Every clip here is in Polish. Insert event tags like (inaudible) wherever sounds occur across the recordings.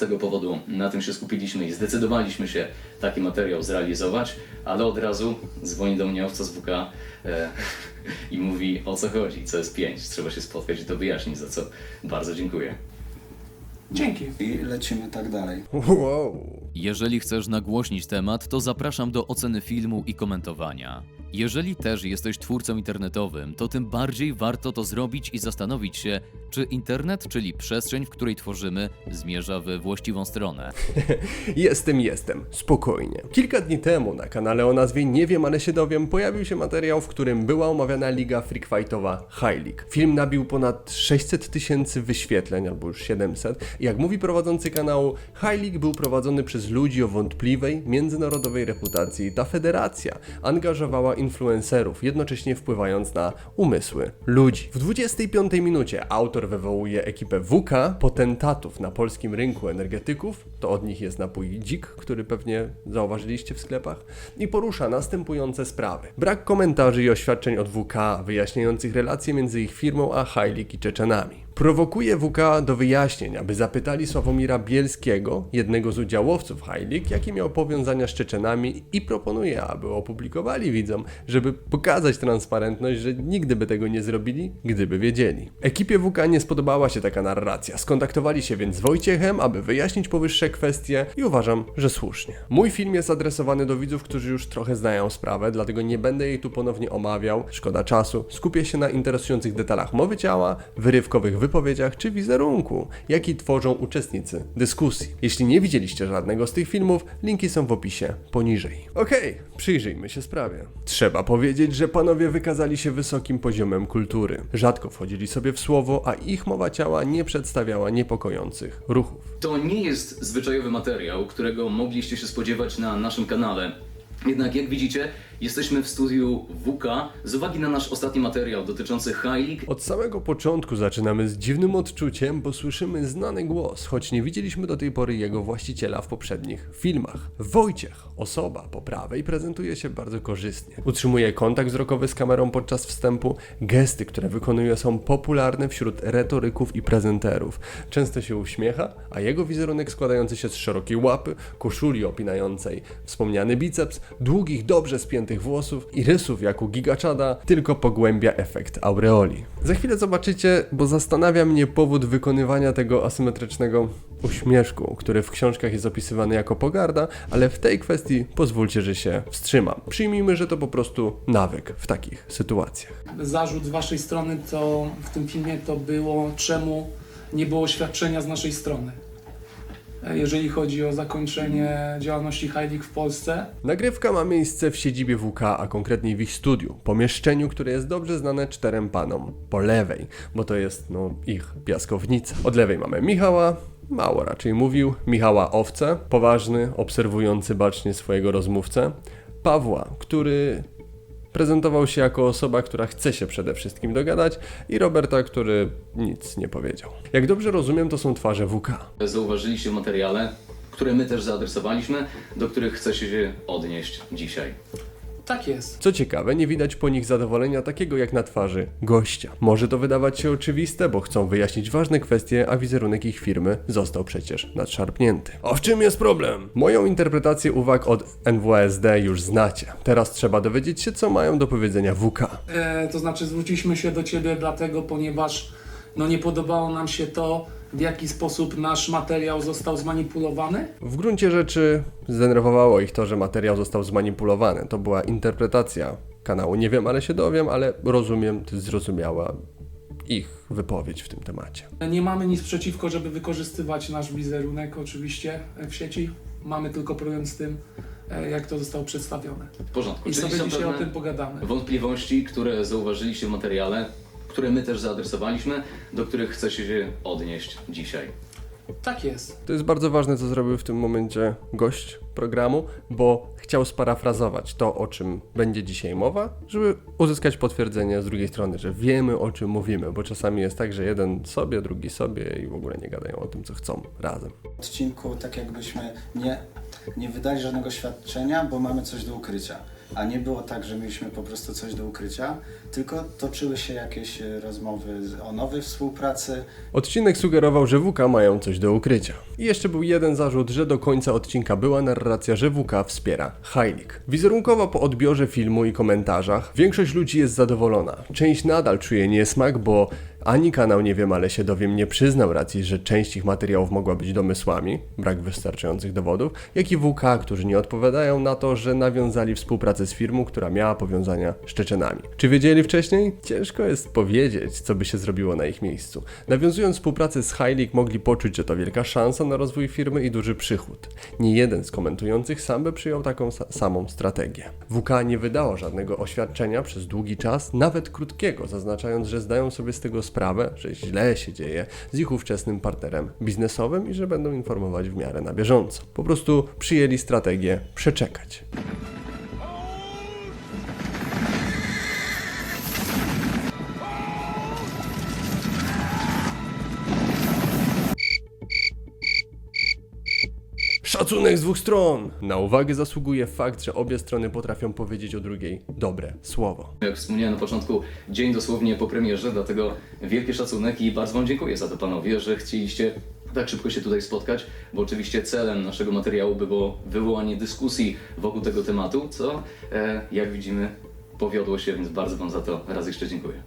tego powodu na tym się skupiliśmy i zdecydowaliśmy się taki materiał zrealizować, ale od razu dzwoni do mnie owca z WK e, (laughs) i mówi o co chodzi, co jest 5. Trzeba się spotkać i to wyjaśnić, za co bardzo dziękuję. Dzięki. I lecimy tak dalej. Wow. Jeżeli chcesz nagłośnić temat, to zapraszam do oceny filmu i komentowania. Jeżeli też jesteś twórcą internetowym, to tym bardziej warto to zrobić i zastanowić się, czy internet, czyli przestrzeń, w której tworzymy, zmierza we właściwą stronę. (laughs) Jestem, jestem. Spokojnie. Kilka dni temu na kanale o nazwie Nie wiem, ale się dowiem pojawił się materiał, w którym była omawiana liga freakfightowa High League. Film nabił ponad 600 tysięcy wyświetleń, albo już 700. Jak mówi prowadzący kanału, League był prowadzony przez ludzi o wątpliwej, międzynarodowej reputacji. Ta federacja angażowała influencerów, jednocześnie wpływając na umysły ludzi. W 25 minucie autor wywołuje ekipę WK, potentatów na polskim rynku energetyków, to od nich jest napój Dzik, który pewnie zauważyliście w sklepach, i porusza następujące sprawy. Brak komentarzy i oświadczeń od WK wyjaśniających relacje między ich firmą a Hajlik i Czeczenami. Prowokuje WK do wyjaśnień, aby zapytali Sławomira Bielskiego, jednego z udziałowców Hajlik, jakie miał powiązania z Czeczenami i proponuje, aby opublikowali widzom, żeby pokazać transparentność, że nigdy by tego nie zrobili, gdyby wiedzieli. Ekipie WK nie spodobała się taka narracja, skontaktowali się więc z Wojciechem, aby wyjaśnić powyższe kwestie i uważam, że słusznie. Mój film jest adresowany do widzów, którzy już trochę znają sprawę, dlatego nie będę jej tu ponownie omawiał, szkoda czasu. Skupię się na interesujących detalach mowy ciała, wyrywkowych wypowiedziach czy wizerunku, jaki tworzą uczestnicy dyskusji. Jeśli nie widzieliście żadnego z tych filmów, linki są w opisie poniżej. Okej, przyjrzyjmy się sprawie. Trzeba powiedzieć, że panowie wykazali się wysokim poziomem kultury. Rzadko wchodzili sobie w słowo, a ich mowa ciała nie przedstawiała niepokojących ruchów. To nie jest zwyczajowy materiał, którego mogliście się spodziewać na naszym kanale. Jednak jak widzicie, jesteśmy w studiu WK z uwagi na nasz ostatni materiał dotyczący High Od samego początku zaczynamy z dziwnym odczuciem, bo słyszymy znany głos, choć nie widzieliśmy do tej pory jego właściciela w poprzednich filmach. Wojciech, osoba po prawej, prezentuje się bardzo korzystnie. Utrzymuje kontakt wzrokowy z kamerą podczas wstępu, gesty, które wykonuje są popularne wśród retoryków i prezenterów. Często się uśmiecha, a jego wizerunek składający się z szerokiej łapy, koszuli opinającej, wspomniany biceps, długich, dobrze spiętych włosów i rysów jak u gigaczada tylko pogłębia efekt aureoli. Za chwilę zobaczycie, bo zastanawia mnie powód wykonywania tego asymetrycznego uśmieszku, który w książkach jest opisywany jako pogarda, ale w tej kwestii pozwólcie, że się wstrzymam. Przyjmijmy, że to po prostu nawyk w takich sytuacjach. Zarzut z waszej strony to w tym filmie to było, czemu nie było świadczenia z naszej strony. E, Jeżeli chodzi o zakończenie działalności League w Polsce, Nagrywka ma miejsce w siedzibie WK, a konkretniej w ich studiu, pomieszczeniu, które jest dobrze znane czterem panom po lewej, bo to jest no ich piaskownica. Od lewej mamy Michała, mało raczej mówił, Michała Owce, poważny, obserwujący bacznie swojego rozmówcę, Pawła, który prezentował się jako osoba, która chce się przede wszystkim dogadać i Roberta, który nic nie powiedział. Jak dobrze rozumiem, to są twarze WK. zauważyliście w materiale, które my też zaadresowaliśmy, do których chcecie się odnieść dzisiaj. Tak jest. Co ciekawe, nie widać po nich zadowolenia takiego jak na twarzy gościa. Może to wydawać się oczywiste, bo chcą wyjaśnić ważne kwestie, a wizerunek ich firmy został przecież nadszarpnięty. A w czym jest problem? Moją interpretację uwag od NWSD już znacie. Teraz trzeba dowiedzieć się, co mają do powiedzenia WK. E, to znaczy zwróciliśmy się do Ciebie dlatego, ponieważ no, nie podobało nam się to, w jaki sposób nasz materiał został zmanipulowany. W gruncie rzeczy zdenerwowało ich to, że materiał został zmanipulowany. To była interpretacja kanału. Nie wiem, ale się dowiem, ale rozumiem, zrozumiała ich wypowiedź w tym temacie. Nie mamy nic przeciwko, żeby wykorzystywać nasz wizerunek oczywiście w sieci. Mamy tylko problem z tym, e, jak to zostało przedstawione. W porządku. I Czyli sobie są dzisiaj o tym pogadamy. wątpliwości, które zauważyliście w materiale, które my też zaadresowaliśmy, do których chcecie się odnieść dzisiaj. Tak jest. To jest bardzo ważne, co zrobił w tym momencie gość programu, bo chciał sparafrazować to, o czym będzie dzisiaj mowa, żeby uzyskać potwierdzenie z drugiej strony, że wiemy, o czym mówimy, bo czasami jest tak, że jeden sobie, drugi sobie i w ogóle nie gadają o tym, co chcą razem. W odcinku tak jakbyśmy nie, nie wydali żadnego świadczenia, bo mamy coś do ukrycia. A nie było tak, że mieliśmy po prostu coś do ukrycia, tylko toczyły się jakieś e, rozmowy o nowej współpracy, Odcinek sugerował, że WK mają coś do ukrycia. I jeszcze był jeden zarzut, że do końca odcinka była narracja, że WK wspiera Heilig. Wizerunkowo po odbiorze filmu i komentarzach większość ludzi jest zadowolona. Część nadal czuje niesmak, bo ani kanał Nie wiem, ale się dowiem nie przyznał racji, że część ich materiałów mogła być domysłami, brak wystarczających dowodów, jak i WK, którzy nie odpowiadają na to, że nawiązali współpracę z firmą, która miała powiązania z Czeczenami. Czy wiedzieli wcześniej? Ciężko jest powiedzieć, co by się zrobiło na ich miejscu. Nawiązując współpracę z Heilig, mogli poczuć, że to wielka szansa na rozwój firmy i duży przychód. Nie jeden z komentujących sam by przyjął taką sa- samą strategię. WK nie wydało żadnego oświadczenia przez długi czas, nawet krótkiego, zaznaczając, że zdają sobie z tego sprawę, że źle się dzieje z ich ówczesnym partnerem biznesowym i że będą informować w miarę na bieżąco. Po prostu przyjęli strategię przeczekać. Szacunek z dwóch stron! Na uwagę zasługuje fakt, że obie strony potrafią powiedzieć o drugiej dobre słowo. Jak wspomniałem na początku, dzień dosłownie po premierze, dlatego wielki szacunek i bardzo Wam dziękuję za to panowie, że chcieliście tak szybko się tutaj spotkać, bo oczywiście celem naszego materiału było wywołanie dyskusji wokół tego tematu, co e, jak widzimy powiodło się, więc bardzo Wam za to raz jeszcze dziękuję.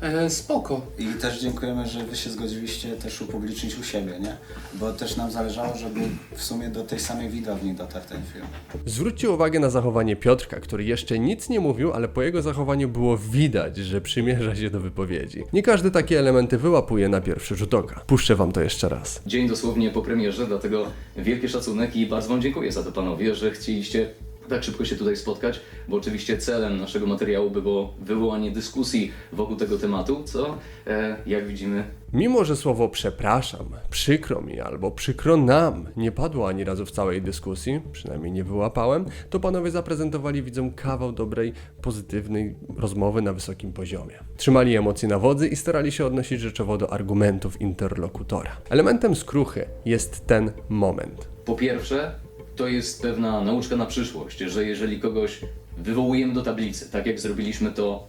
E, spoko. I też dziękujemy, że Wy się zgodziliście też upublicznić u siebie, nie? Bo też nam zależało, żeby w sumie do tej samej widowni dotarł ten film. Zwróćcie uwagę na zachowanie Piotrka, który jeszcze nic nie mówił, ale po jego zachowaniu było widać, że przymierza się do wypowiedzi. Nie każdy takie elementy wyłapuje na pierwszy rzut oka. Puszczę wam to jeszcze raz. Dzień dosłownie po premierze, dlatego wielki szacunek i bardzo Wam dziękuję za to panowie, że chcieliście tak szybko się tutaj spotkać, bo oczywiście celem naszego materiału było wywołanie dyskusji wokół tego tematu, co e, jak widzimy Mimo, że słowo przepraszam, przykro mi albo przykro nam nie padło ani razu w całej dyskusji, przynajmniej nie wyłapałem, to panowie zaprezentowali widzom kawał dobrej, pozytywnej rozmowy na wysokim poziomie. Trzymali emocje na wodzy i starali się odnosić rzeczowo do argumentów interlokutora. Elementem skruchy jest ten moment. Po pierwsze, to jest pewna nauczka na przyszłość, że jeżeli kogoś wywołujemy do tablicy, tak jak zrobiliśmy to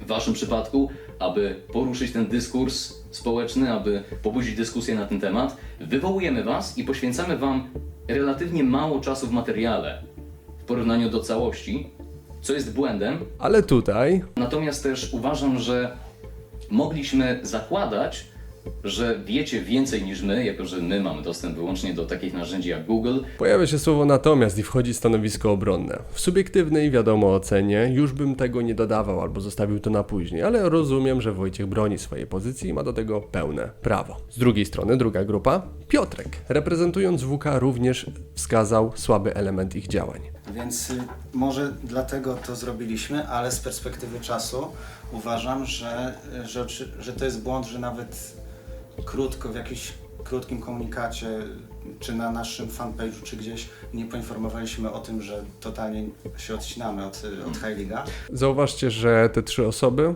w Waszym przypadku, aby poruszyć ten dyskurs społeczny, aby pobudzić dyskusję na ten temat, wywołujemy Was i poświęcamy Wam relatywnie mało czasu w materiale w porównaniu do całości, co jest błędem, Ale tutaj Natomiast też uważam, że mogliśmy zakładać, że wiecie więcej niż my, jako że my mamy dostęp wyłącznie do takich narzędzi jak Google. Pojawia się słowo natomiast i wchodzi stanowisko obronne. W subiektywnej, wiadomo, ocenie już bym tego nie dodawał albo zostawił to na później, ale rozumiem, że Wojciech broni swojej pozycji i ma do tego pełne prawo. Z drugiej strony, druga grupa, Piotrek, reprezentując WK również wskazał słaby element ich działań. Więc y, może dlatego to zrobiliśmy, ale z perspektywy czasu uważam, że, że, oczy- że to jest błąd, że nawet krótko w jakimś krótkim komunikacie, czy na naszym fanpage'u, czy gdzieś nie poinformowaliśmy o tym, że totalnie się odcinamy od, od. Zauważcie, że te trzy osoby,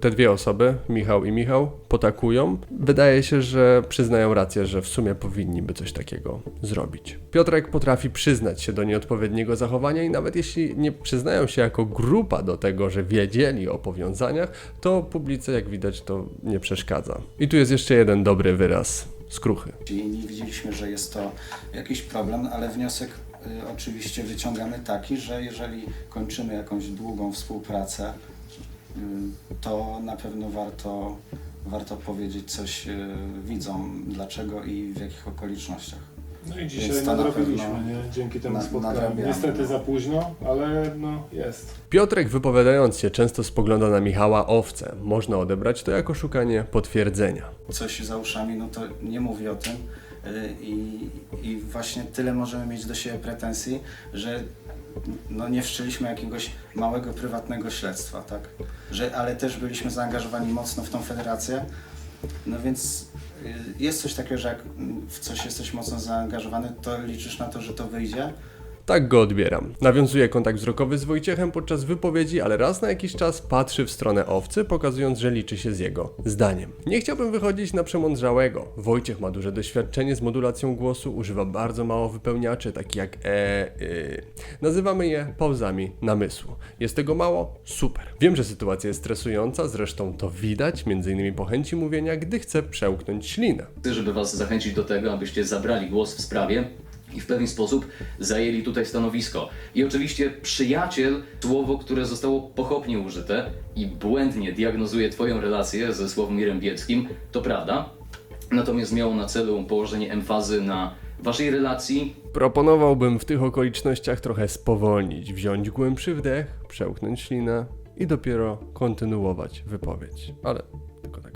te dwie osoby, Michał i Michał, potakują. Wydaje się, że przyznają rację, że w sumie powinni by coś takiego zrobić. Piotrek potrafi przyznać się do nieodpowiedniego zachowania i nawet jeśli nie przyznają się jako grupa do tego, że wiedzieli o powiązaniach, to publice, jak widać, to nie przeszkadza. I tu jest jeszcze jeden dobry wyraz skruchy. I nie widzieliśmy, że jest to jakiś problem, ale wniosek y, oczywiście wyciągamy taki, że jeżeli kończymy jakąś długą współpracę, y, to na pewno warto, warto powiedzieć coś y, widzom, dlaczego i w jakich okolicznościach. No i Więc dzisiaj to na nadrobiliśmy, pewno nie? Dzięki temu na- spotkaniu. nadrabiamy, Niestety za późno, ale no jest. Piotrek wypowiadając się często spogląda na Michała owce. Można odebrać to jako szukanie potwierdzenia. Coś za uszami, no to nie mówi o tym. y, I, I właśnie tyle możemy mieć do siebie pretensji, że no nie wszczęliśmy jakiegoś małego prywatnego śledztwa, tak? Że, ale też byliśmy zaangażowani mocno w tą federację. No więc y, jest coś takiego, że jak w coś jesteś mocno zaangażowany, to liczysz na to, że to wyjdzie. Tak go odbieram. Nawiązuje kontakt wzrokowy z Wojciechem podczas wypowiedzi, ale raz na jakiś czas patrzy w stronę owcy, pokazując, że liczy się z jego zdaniem. Nie chciałbym wychodzić na przemądrzałego. Wojciech ma duże doświadczenie z modulacją głosu, używa bardzo mało wypełniaczy, takich jak e, y. Nazywamy je pauzami namysłu. Jest tego mało? Super. Wiem, że sytuacja jest stresująca, zresztą to widać, innymi po chęci mówienia, gdy chce przełknąć ślinę. Żeby Was zachęcić do tego, abyście zabrali głos w sprawie i w pewien sposób zajęli tutaj stanowisko. I oczywiście przyjaciel, słowo, które zostało pochopnie użyte i błędnie diagnozuje Twoją relację ze Sławomirem Bieckim, to prawda. Natomiast miało na celu położenie emfazy na Waszej relacji, Proponowałbym w tych okolicznościach trochę spowolnić, wziąć głębszy wdech, przełknąć ślinę i dopiero kontynuować wypowiedź. Ale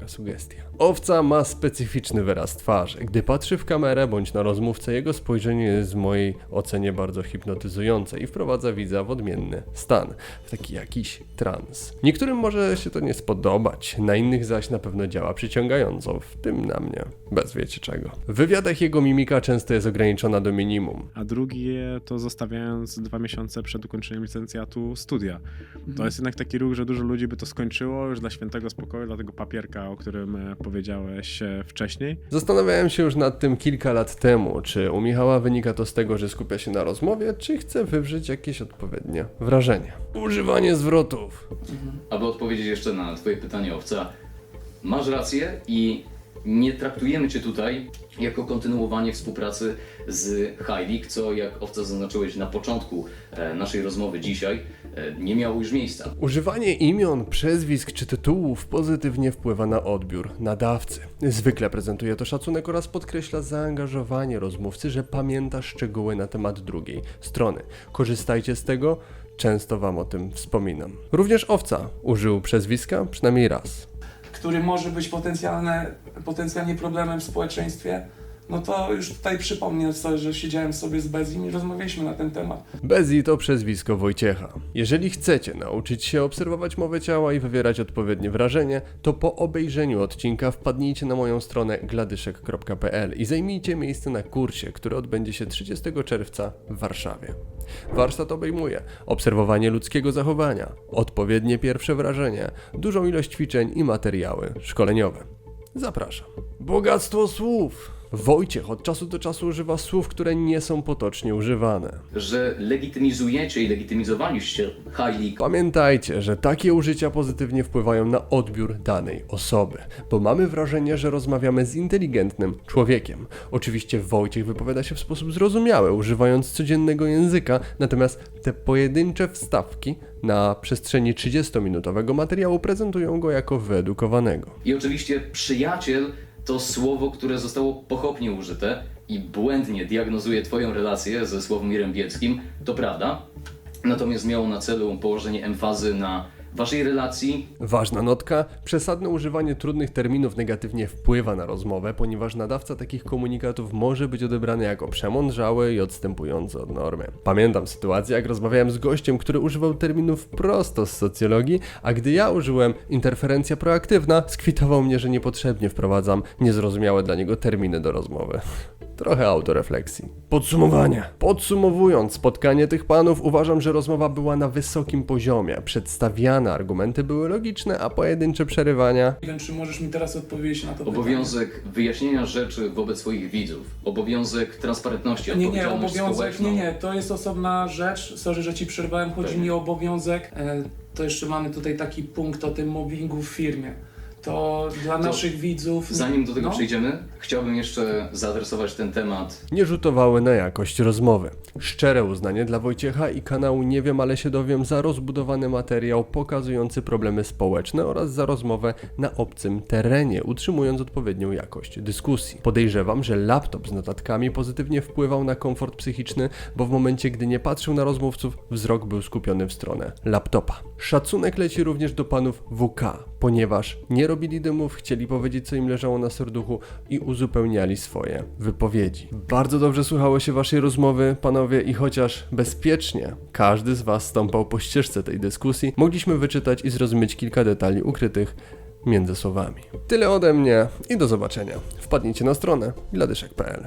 taka sugestia. Owca ma specyficzny wyraz twarzy. Gdy patrzy w kamerę bądź na rozmówcę, jego spojrzenie jest w mojej ocenie bardzo hipnotyzujące i wprowadza widza w odmienny stan, w taki jakiś trans. Niektórym może się to nie spodobać, na innych zaś na pewno działa przyciągająco, w tym na mnie, bez wiecie czego. W wywiadach jego mimika często jest ograniczona do minimum. a drugie to zostawiając dwa miesiące przed ukończeniem licencjatu studia. To jest jednak taki ruch, że dużo ludzi by to skończyło już dla świętego spokoju, dla tego papierka, o którym e, powiedziałeś e, wcześniej. Zastanawiałem się już nad tym kilka lat temu, czy u Michała wynika to z tego, że skupia się na rozmowie, czy chce wywrzeć jakieś odpowiednie wrażenie. Używanie zwrotów. aby odpowiedzieć jeszcze na Twoje pytanie, owca. Masz rację i nie traktujemy Cię tutaj jako kontynuowanie współpracy z Heilig, co jak owca zaznaczyłeś na początku e, naszej rozmowy dzisiaj, e, nie miało już miejsca. Używanie imion, przezwisk czy tytułów pozytywnie wpływa na odbiór nadawcy. Zwykle prezentuje to szacunek oraz podkreśla zaangażowanie rozmówcy, że pamięta szczegóły na temat drugiej strony. Korzystajcie z tego, często Wam o tym wspominam. Również owca użył przezwiska przynajmniej raz. Który może być potencjalne, potencjalnie problemem w społeczeństwie, no to już tutaj przypomnę sobie, że siedziałem sobie z Bezim i rozmawialiśmy na ten temat. Bezi to przezwisko Wojciecha. Jeżeli chcecie nauczyć się obserwować mowę ciała i wywierać odpowiednie wrażenie, to po obejrzeniu odcinka wpadnijcie na moją stronę gladyszek.pl i zajmijcie miejsce na kursie, który odbędzie się 30 czerwca w Warszawie. Warsztat obejmuje obserwowanie ludzkiego zachowania, odpowiednie pierwsze wrażenie, dużą ilość ćwiczeń i materiały szkoleniowe. Zapraszam. Bogactwo słów! Wojciech od czasu do czasu używa słów, które nie są potocznie używane. Że legitymizujecie i legitymizowaliście Heilig Pamiętajcie, że takie użycia pozytywnie wpływają na odbiór danej osoby, bo mamy wrażenie, że rozmawiamy z inteligentnym człowiekiem. Oczywiście Wojciech wypowiada się w sposób zrozumiały, używając codziennego języka, natomiast te pojedyncze wstawki na przestrzeni 30-minutowego materiału prezentują go jako wyedukowanego. i oczywiście przyjaciel to słowo, które zostało pochopnie użyte i błędnie diagnozuje Twoją relację ze Sławomirem Bieckim, to prawda. Natomiast miało na celu położenie emfazy na Waszej relacji, Ważna notka: przesadne używanie trudnych terminów negatywnie wpływa na rozmowę, ponieważ nadawca takich komunikatów może być odebrany jako przemądrzały i odstępujący od normy. Pamiętam sytuację, jak rozmawiałem z gościem, który używał terminów prosto z socjologii, a gdy ja użyłem interferencja proaktywna, skwitował mnie, że niepotrzebnie wprowadzam niezrozumiałe dla niego terminy do rozmowy. Trochę autorefleksji. Podsumowanie. Podsumowując spotkanie tych panów, uważam, że rozmowa była na wysokim poziomie. Przedstawiane argumenty były logiczne, a pojedyncze przerywania Nie wiem, czy możesz mi teraz odpowiedzieć na to pytanie. obowiązek wyjaśnienia rzeczy wobec swoich widzów, obowiązek transparentności, Nie, nie, odpowiedzialność obowiązek, społeczną. nie, nie, to jest osobna rzecz. Sorry, że ci przerwałem, chodzi Pewnie. mi o obowiązek. E, to jeszcze mamy tutaj taki punkt o tym mobbingu w firmie. To dla naszych widzów. Zanim do tego no, przejdziemy, chciałbym jeszcze zaadresować ten temat nie rzutowały na jakość rozmowy. Szczere uznanie dla Wojciecha i kanału Nie wiem, ale się dowiem za rozbudowany materiał pokazujący problemy społeczne oraz za rozmowę na obcym terenie, utrzymując odpowiednią jakość dyskusji. Podejrzewam, że laptop z notatkami pozytywnie wpływał na komfort psychiczny, bo w momencie, gdy nie patrzył na rozmówców, wzrok był skupiony w stronę laptopa. Szacunek leci również do panów WK, ponieważ nie robili dymów, chcieli powiedzieć, co im leżało na serduchu i uzupełniali swoje wypowiedzi. Bardzo dobrze słuchało się waszej rozmowy, panowie, i chociaż bezpiecznie każdy z was stąpał po ścieżce tej dyskusji, mogliśmy wyczytać i zrozumieć kilka detali ukrytych między słowami. Tyle ode mnie i do zobaczenia. Wpadnijcie na stronę gladyszek.pl